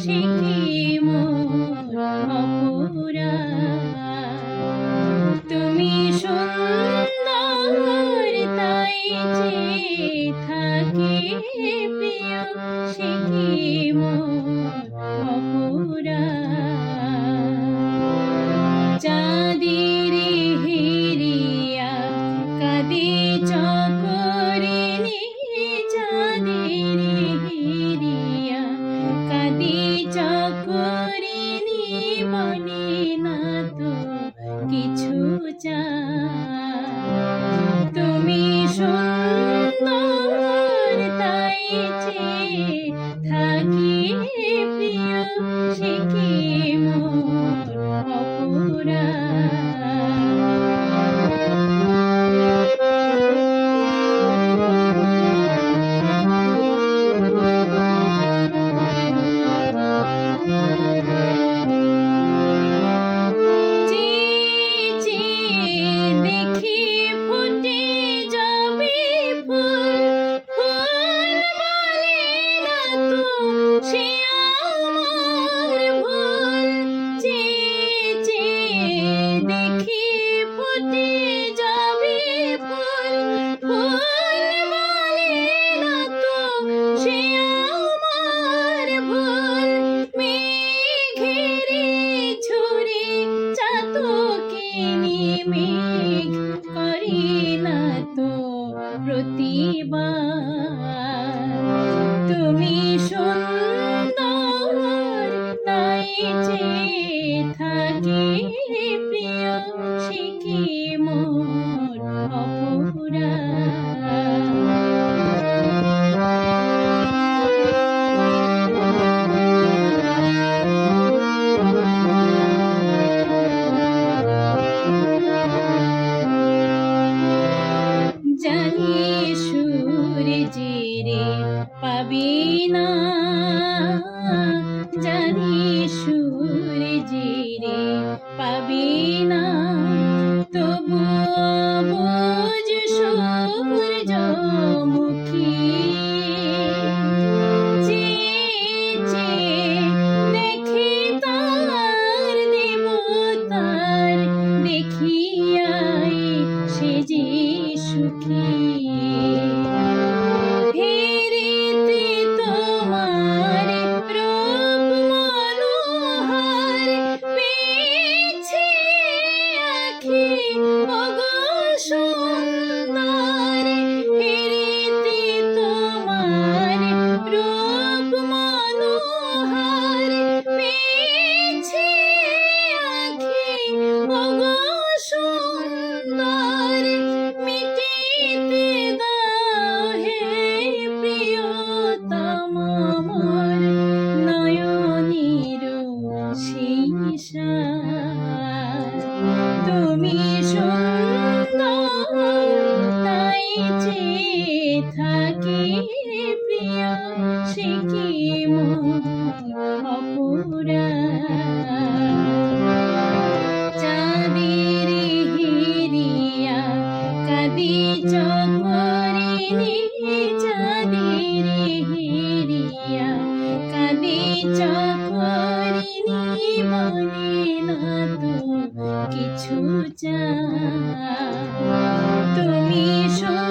শিখিম অপুরা তুমি সুন্দর তাই যে থাকি প্রিয় শিখিম অপুরা চাঁদির হিরিয়া কাদির કરીને મને. কি মন অপরা জানি সুর জিরে পাবি সবুজ সূর্যমুখী দেখি তার দেবতার দেখিয়াই সে যে সুখী। তুমি তাই যে থাকি প্রিয় সে কি কিছু চা তুমি সব